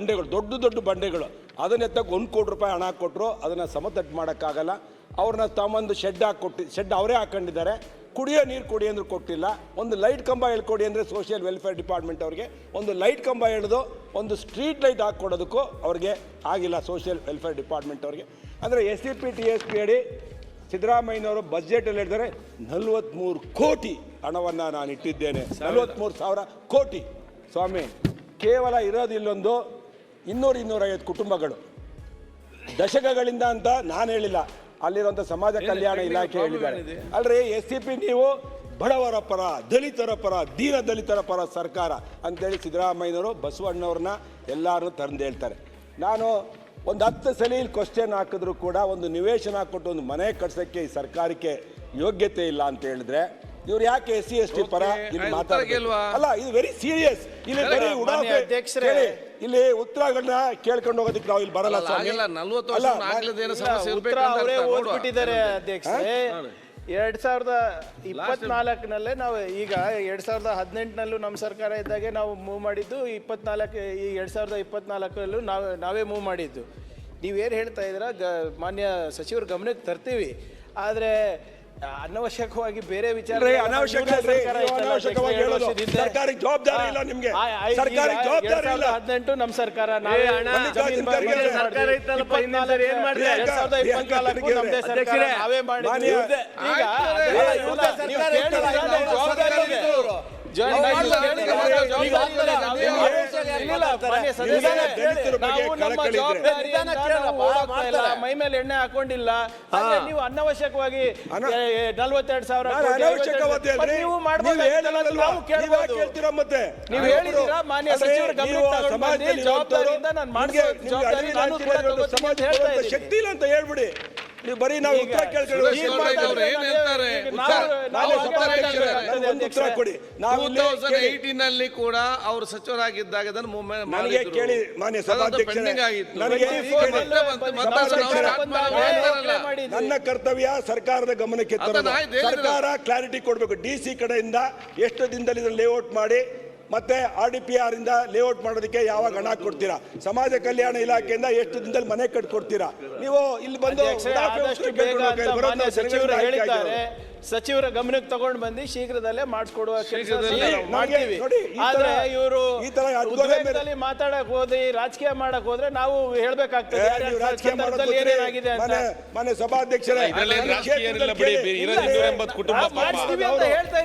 ಬಂಡೆಗಳು ದೊಡ್ಡ ದೊಡ್ಡ ಬಂಡೆಗಳು. ಅದನ್ನ ಎತ್ತಕ್ಕೆ ಒಂದು ಕೋಟಿ ರೂಪಾಯಿ ಹಣ ಕೊಟ್ಟರು ಅದನ್ನು ಸಮತಟ್ಟು ಮಾಡೋಕ್ಕಾಗಲ್ಲ. ಅವ್ರನ್ನ ತಮ್ಮೊಂದು ಶೆಡ್ ಹಾಕ್ಕೊಟ್ಟು ಶೆಡ್ ಅವರೇ ಹಾಕೊಂಡಿದ್ದಾರೆ. ಕುಡಿಯೋ ನೀರು ಕೊಡಿ ಅಂದ್ರೆ ಕೊಟ್ಟಿಲ್ಲ. ಒಂದು ಲೈಟ್ ಕಂಬ ಹೇಳ್ಕೊಡಿ ಅಂದರೆ ಸೋಷಿಯಲ್ ವೆಲ್ಫೇರ್ ಡಿಪಾರ್ಟ್ಮೆಂಟ್ ಅವ್ರಿಗೆ ಒಂದು ಲೈಟ್ ಕಂಬ ಎಳೆದು ಒಂದು ಸ್ಟ್ರೀಟ್ ಲೈಟ್ ಹಾಕ್ಕೊಡೋದಕ್ಕೂ ಅವ್ರಿಗೆ ಆಗಿಲ್ಲ ಸೋಷಿಯಲ್ ವೆಲ್ಫೇರ್ ಡಿಪಾರ್ಟ್ಮೆಂಟ್ ಅವ್ರಿಗೆ. ಅಂದರೆ S C P T S P ಅಡಿ ಸಿದ್ದರಾಮಯ್ಯನವರು ಬಜೆಟಲ್ಲಿ ಹೇಳಿದರೆ ನಲ್ವತ್ತ್ಮೂರು ಕೋಟಿ ಹಣವನ್ನು ನಾನು ಇಟ್ಟಿದ್ದೇನೆ ನಲ್ವತ್ತ್ಮೂರು ಸಾವಿರ ಕೋಟಿ. ಸ್ವಾಮಿ ಕೇವಲ ಇರೋದು ಇಲ್ಲೊಂದು ಇನ್ನೂರು ಇನ್ನೂರೈವತ್ತು ಕುಟುಂಬಗಳು. ದಶಕಗಳಿಂದ ಅಂತ ನಾನು ಹೇಳಿಲ್ಲ. ಅಲ್ಲಿರುವಂಥ ಸಮಾಜ ಕಲ್ಯಾಣ ಇಲಾಖೆ ಹೇಳಿದ್ದಾರೆ. ಅಲ್ರಿ ಎಸ್ ಸಿ ಪಿ ನೀವು ಬಡವರ ಪರ ದಲಿತರ ಪರ ದೀನ ದಲಿತರ ಪರ ಸರ್ಕಾರ ಅಂತೇಳಿ ಸಿದ್ದರಾಮಯ್ಯನವರು ಬಸವಣ್ಣವ್ರನ್ನ ಎಲ್ಲರೂ ತಂದು ಹೇಳ್ತಾರೆ. ನಾನು ಒಂದು ಹತ್ತು ಸಲ ಇಲ್ಲಿ ಕ್ವಶನ್ ಹಾಕಿದ್ರು ಕೂಡ ಒಂದು ನಿವೇಶನ ಕೊಟ್ಟು ಒಂದು ಮನೆ ಕಟ್ಸೋಕ್ಕೆ ಈ ಸರ್ಕಾರಕ್ಕೆ ಯೋಗ್ಯತೆ ಇಲ್ಲ ಅಂತ ಹೇಳಿದ್ರೆ ಇವ್ರು ಯಾಕೆ ಎಸ್ ಸಿ ಎಸ್ ಟಿ ಪರ ಇಲ್ಲಿ? ಅಲ್ಲ ಇದು ವೆರಿ ಸೀರಿಯಸ್ ಇಲ್ಲಿ ಬರೀ ಉಡಾಫೆ ಅಧ್ಯಕ್ಷರೇ. ಇಲ್ಲಿ ಉತ್ತರಗಳನ್ನ ಕೇಳ್ಕೊಂಡು ಹೋಗೋದಕ್ಕೆ ನಾವು ಇಲ್ಲಿ ಬರಲ್ಲ ಸ್ವಾಮಿ. ಆಗಿಲ್ಲ, 40 ವರ್ಷ ಆಗ್ಲಿದ್ದೇನೋ ಇಲ್ಲ, ಸಮಸ್ಯೆ ಉತ್ತರ ಇರ್ಬೇಕಂತ ಅವರೇ. ಓದ್ಬಿಟ್ಟಿದ್ದಾರೆ ಅಧ್ಯಕ್ಷರೇ. ಎರಡ್ ಸಾವಿರದ ಇಪ್ಪತ್ನಾಲ್ಕನಲ್ಲೇ ನಾವು ಈಗ ಎರಡ್ ಸಾವಿರದ ಹದಿನೆಂಟನಲ್ಲೂ ನಮ್ಮ ಸರ್ಕಾರ ಇದ್ದಾಗೆ ನಾವು ಮೂವ್ ಮಾಡಿದ್ದು ಇಪ್ಪತ್ನಾಲ್ಕು ಈ ಎರಡ್ ಸಾವಿರದ ಇಪ್ಪತ್ನಾಲ್ಕರಲ್ಲೂ ನಾವು ನಾವೇ ಮೂವ್ ಮಾಡಿದ್ದು. ನೀವೇನು ಹೇಳ್ತಾ ಇದ್ದೀರಾ? ಗ ಮಾನ್ಯ ಸಚಿವರ ಗಮನಕ್ಕೆ ತರ್ತೀವಿ. ಆದರೆ ಅನವಶ್ಯಕವಾಗಿ ಬೇರೆ ವಿಚಾರ ಅನಾವಶ್ಯಕ ಅನಾವಶ್ಯಕವಾಗಿ ಹೇಳೋದು. ಸರ್ಕಾರಕ್ಕೆ ಜವಾಬ್ದಾರಿ ಇಲ್ಲ ನಿಮ್ಗೆ. ಸರ್ಕಾರಕ್ಕೆ ಜವಾಬ್ದಾರಿ ಇಲ್ಲ. ಹದಿನೆಂಟು ನಮ್ಮ ಸರ್ಕಾರ ನಾವೇ. ಸರ್ಕಾರ ಇತ್ತಲ್ಲಪ್ಪ, ಸರಿ ಏನ್ ಮಾಡಿದ್ರಿ? ಎರಡ್ ಸಾವಿರದ ಪ್ರಿಯಾಂಕಾ ಇಪ್ಪತ್ನಾಲ್ಕು ಖರ್ಗೆ ನಮ್ದೇ ಸರ್ಕಾರ ನಾವೇ ಮಾಡಿದ್ವಿ ಈಗ ಜವಾಬ್ದಾರಿ ಮೈ ಮೇಲೆ ಎಣ್ಣೆ ಹಾಕೊಂಡಿಲ್ಲ. ನೀವು ಅನವಶ್ಯಕವಾಗಿ ಅನ- ನಲ್ವತ್ತೆರಡು ಸಾವಿರ. ನೀವು ಮತ್ತೆ? ನೀವು ಹೇಳಿದ್ದೀರಾ, ಮಾನ್ಯ ಸಚಿವರ ಜವಾಬ್ದಾರಿಯಿಂದ ನಾನು ಜವಾಬ್ದಾರಿ ನಾನು ಹೇಳ್ತಾ ಶಕ್ತಿ ಇಲ್ಲ ಅಂತ ಹೇಳ್ಬಿಡಿ. ನೀವು ಬರೀ ನಾವು ಉತ್ತರ ಕೇಳ್ಕೊಳ್ಳಿ ಸುರೇಶ್ ಈಗ ಗೌಡ್ರೆ ಅವ್ರು ಏನ್ ಹೇಳ್ತಾರೆ? ನಾವು- ಒಂದು ಉತ್ತರ ಕೊಡಿ. ನಾವು ಟೂ ತೌಸಂಡ್ ಕೇಳಿ. ನಲ್ಲಿ ಕೂಡ ಅವರು ಸಚಿವರಾಗಿದ್ದಾಗ ಅದನ್ನು ನನಗೆ ಕೇಳಿ ಮಾನ್ಯ ಸಭಾಧ್ಯಕ್ಷ ಸಭಾಧ್ಯಕ್ಷರೇ, ನನಗೆ ನನ್ನ ಕರ್ತವ್ಯ ಸರ್ಕಾರದ ಗಮನಕ್ಕೆ ತರೋದು. ಸರ್ಕಾರ ಕ್ಲಾರಿಟಿ ಕೊಡಬೇಕು. ಡಿ ಸಿ ಕಡೆಯಿಂದ ಎಷ್ಟು ದಿನದಲ್ಲಿ ಇದನ್ನು ಲೇಔಟ್ ಮಾಡಿ ಮತ್ತೆ ಆರ್ ಡಿ ಪಿ ಆರ್ ಇಂದ ಲೇಔಟ್ ಮಾಡೋದಕ್ಕೆ ಯಾವಾಗ ಹಣ ಕೊಡ್ತೀರಾ? ಸಮಾಜ ಕಲ್ಯಾಣ ಇಲಾಖೆಯಿಂದ ಎಷ್ಟು ದಿನದಲ್ಲಿ ಮನೆ ಕಟ್ಕೊಡ್ತೀರಾ? ನೀವು ಇಲ್ಲಿ ಬಂದು ಸಚಿವರು ಗಮನಕ್ಕೆ ತಗೊಂಡು ಬಂದು ಶೀಘ್ರದಲ್ಲೇ ಮಾಡಿಸ್ಕೊಡುವ ಕೆಲಸ ಮಾಡ್ತೀವಿ ಆದ್ರೆ ಇವರು ಉದ್ವೇಗದಲ್ಲಿ ಮಾತಾಡಕ್ ಹೋದ್ರೆ ರಾಜಕೀಯ ಮಾಡಕ್ ಹೋದ್ರೆ ನಾವು ಹೇಳ್ಬೇಕಾಗ್ತದೆ ಏನೇನಾಗಿದೆ ಅಂತ ಮನೆ ಸಭಾಧ್ಯಕ್ಷರ ಸಭಾಧ್ಯಕ್ಷರೇ ಇದ್ರಲ್ಲಿ ನನ್ನ ರಾಜಕೀಯ ಏನಿಲ್ಲ ಕ್ಷೇತ್ರದಲ್ಲಿ ಬಿಡಿ, ಕೇಳಿ. ಇರೋದು ಇಲ್ಲ, 280 ಕುಟುಂಬ ನಾವು ಪಾಪ. ಮಾಡಿಸ್ತೀವಿ ಅಂತ ಹೇಳ್ತಾ.